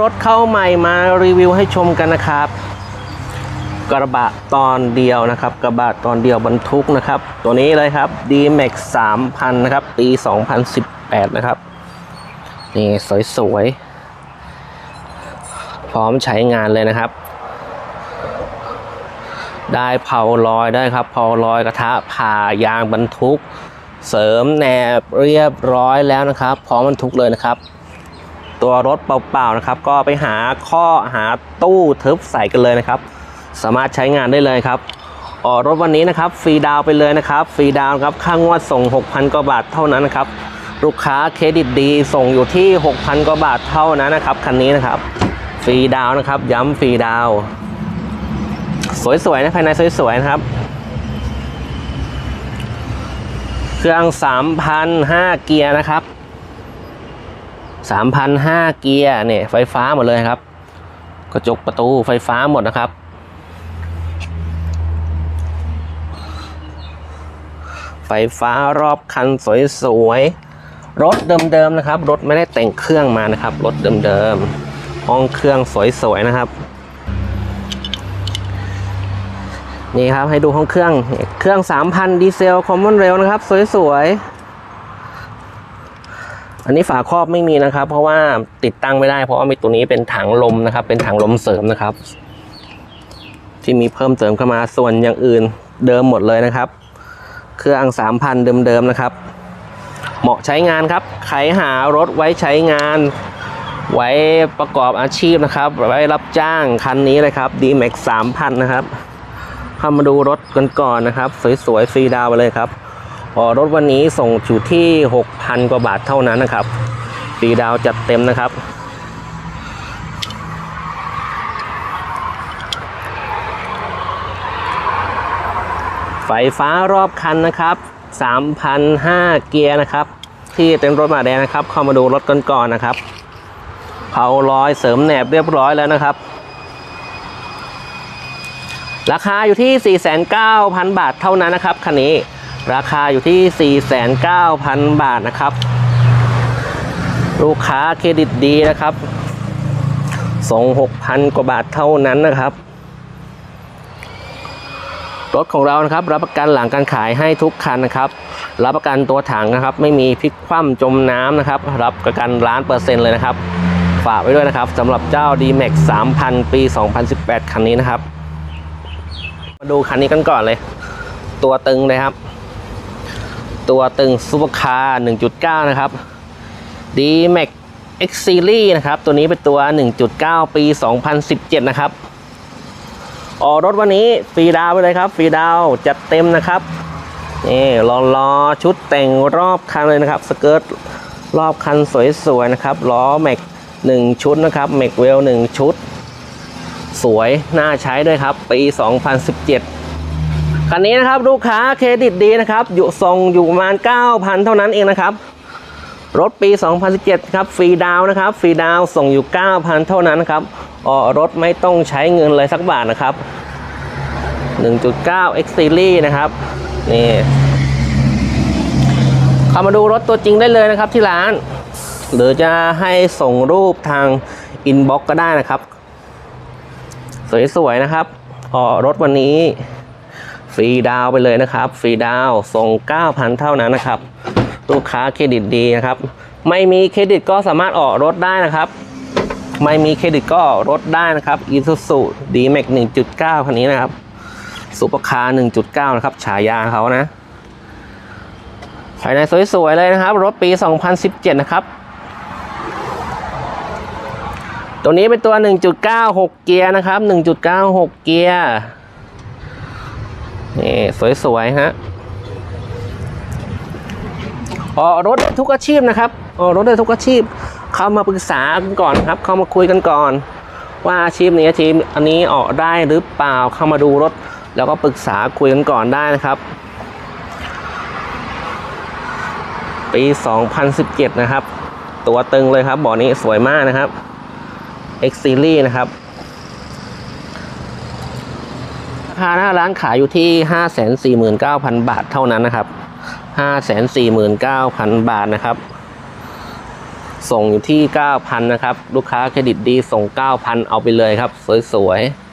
รถเข้าใหม่มารีวิวให้ชมกันนะครับ กระบะตอนเดียวนะครับ กระบะตอนเดียวบรรทุกนะครับ ตัวนี้เลยครับ D-Max 3000 นะครับปี 2018 นะครับ นี่สวยๆ พร้อมใช้งานเลยนะครับ ได้เผาลอยได้ครับเผาลอยกระทะผ่ายางบรรทุก เสริมแหนบเรียบร้อยแล้วนะครับ พร้อมบรรทุกเลยนะครับ ตัวรถเปล่าๆนะครับ ก็ไปหาข้อหาตู้ทึบใส่กันเลยนะครับ สามารถใช้งานได้เลยครับออกรถวันนี้นะครับฟรีดาวไปเลยนะครับฟรีดาวครับค่างวดส่ง 6,000กว่าบาทเท่านั้นนะครับลูกค้าเครดิตดีส่งอยู่ที่ 6,000กว่าบาทเท่านั้นนะครับคันนี้นะครับฟรีดาวนะครับ ย้ำฟรีดาว สวยๆนะภายในสวยๆนะครับ เครื่อง3,005เกียร์นะครับ 3,005เกียร์เนี่ยไฟฟ้าหมดเลยครับ กระจกประตูไฟฟ้าหมดนะครับ ไฟฟ้ารอบคันสวยๆ รถเดิมๆนะครับ รถไม่ได้แต่งเครื่องมานะครับ รถเดิมๆ ห้องเครื่องสวยๆนะครับนี่ครับให้ดูห้องเครื่อง เครื่อง 3,000 ดีเซลคอมมอนเรลนะครับ สวยๆ อันนี้ฝาครอบไม่มีนะครับ เพราะว่าติดตั้งไม่ได้ เพราะว่ามีตัวนี้เป็นถังลมนะครับ เป็นถังลมเสริมนะครับ ที่มีเพิ่มเติมเข้ามาส่วนอย่างอื่นเดิมหมดเลยนะครับ เครื่อง3,000เดิมๆนะครับ เหมาะใช้งานครับใครหารถไว้ใช้งาน ไว้ประกอบอาชีพนะครับ ไว้รับจ้างคันนี้เลยครับ D-Max 3,000 นะครับเข้ามาดูรถกันก่อนนะครับ สวยๆฟรีดาวไปเลยครับ รถวันนี้ส่งอยู่ที่ 6,000 กว่าบาทเท่านั้นนะครับฟรีดาวจัดเต็มนะครับ ไฟฟ้ารอบคันนะครับ3,005เกียร์นะครับ ที่เต็มรถมาแดงนะครับ เข้ามาดูรถกันก่อนนะครับเผาร้อยเสริมแหนบเรียบร้อยแล้วนะครับ ราคาอยู่ที่ 4,900บาทเท่านั้นนะครับคันนี้ ราคาอยู่ที่ 49,000 บาทนะครับ ลูกค้าเครดิตดีนะครับส่ง6,000 กว่าบาทเท่านั้นนะครับรถของเรานะครับรับประกันหลังการขายให้ทุกคันนะครับ รับประกันตัวถังนะครับ ไม่มีพลิกคว่ำจมน้ำนะครับ รับประกันล้านเปอร์เซ็นต์เลยนะครับ ฝากไว้ด้วยนะครับสำหรับเจ้า D-Max 3,000 ปี 2018 คันนี้นะครับ มาดูคันนี้กันก่อนเลย ตัวตึงเลยครับ ตัวตึงซูเปอร์คาร์1.9 นะครับ D-Max X Series นะครับ ตัวนี้เป็นตัว 1.9 ปี 2017 นะครับ ออกรถวันนี้ฟรีดาวไปเลยครับ ฟรีดาวจัดเต็มนะครับ นี่รอรอชุดแต่งรอบคันเลยนะครับ สเกิร์ตรอบคันสวยๆนะครับ ล้อแม็กหนึ่งชุดนะครับแม็กเวลหนึ่งชุด สวย น่าใช้ด้วยครับ ปี 2017 คันนี้นะครับลูกค้าเครดิตดีนะครับอยู่ทรงอยู่ประมาณ 9,000 เท่านั้นเองนะครับรถปี 2017 ครับฟรีดาวนะครับฟรีดาวส่งอยู่ 9,000 เท่านั้นครับออรถไม่ต้องใช้เงินเลยสักบาทนะครับ 1.9 X Series นะครับนี่เข้ามาดูรถตัวจริงได้เลยนะครับที่ร้าน หรือจะให้ส่งรูปทางอินบ็อกก็ได้นะครับ สวยๆนะครับออรถวันนี้ ฟรีดาวไปเลยนะครับ ฟรีดาวส่ง 9,000 เท่านั้นนะครับ ลูกค้าเครดิตดีนะครับ ไม่มีเครดิตก็สามารถออกรถได้นะครับ ไม่มีเครดิตก็ออกรถได้นะครับ Isuzu D-Max 1.9 คันนี้นะครับซุปเปอร์คาร์1.9 นะครับ ฉายาเขานะ ภายในสวยๆเลยนะครับ รถปี 2017 นะครับตัวนี้เป็นตัว 1.96 เกียร์นะครับ 1.96 เกียร์ นี่สวยๆฮะออกรถทุกอาชีพนะครับออกรถได้ทุกอาชีพ เข้ามาปรึกษากันก่อนครับ เข้ามาคุยกันก่อน ว่าอาชีพนี้อาชีพอันนี้ออกได้หรือเปล่าเข้ามาดูรถ แล้วก็ปรึกษาคุยกันก่อนได้นะครับ ปี 2017 นะครับ ตัวตึงเลยครับบ่อนี้สวยมากนะครับ X Series นะครับ ราคาหน้าร้านขายอยู่ที่ 549,000 บาทเท่านั้นนะครับ 549,000 บาทนะครับ ส่งอยู่ที่ 9,000 นะครับ ลูกค้าเครดิตดีส่ง 9,000 เอาไปเลยครับ สวยๆ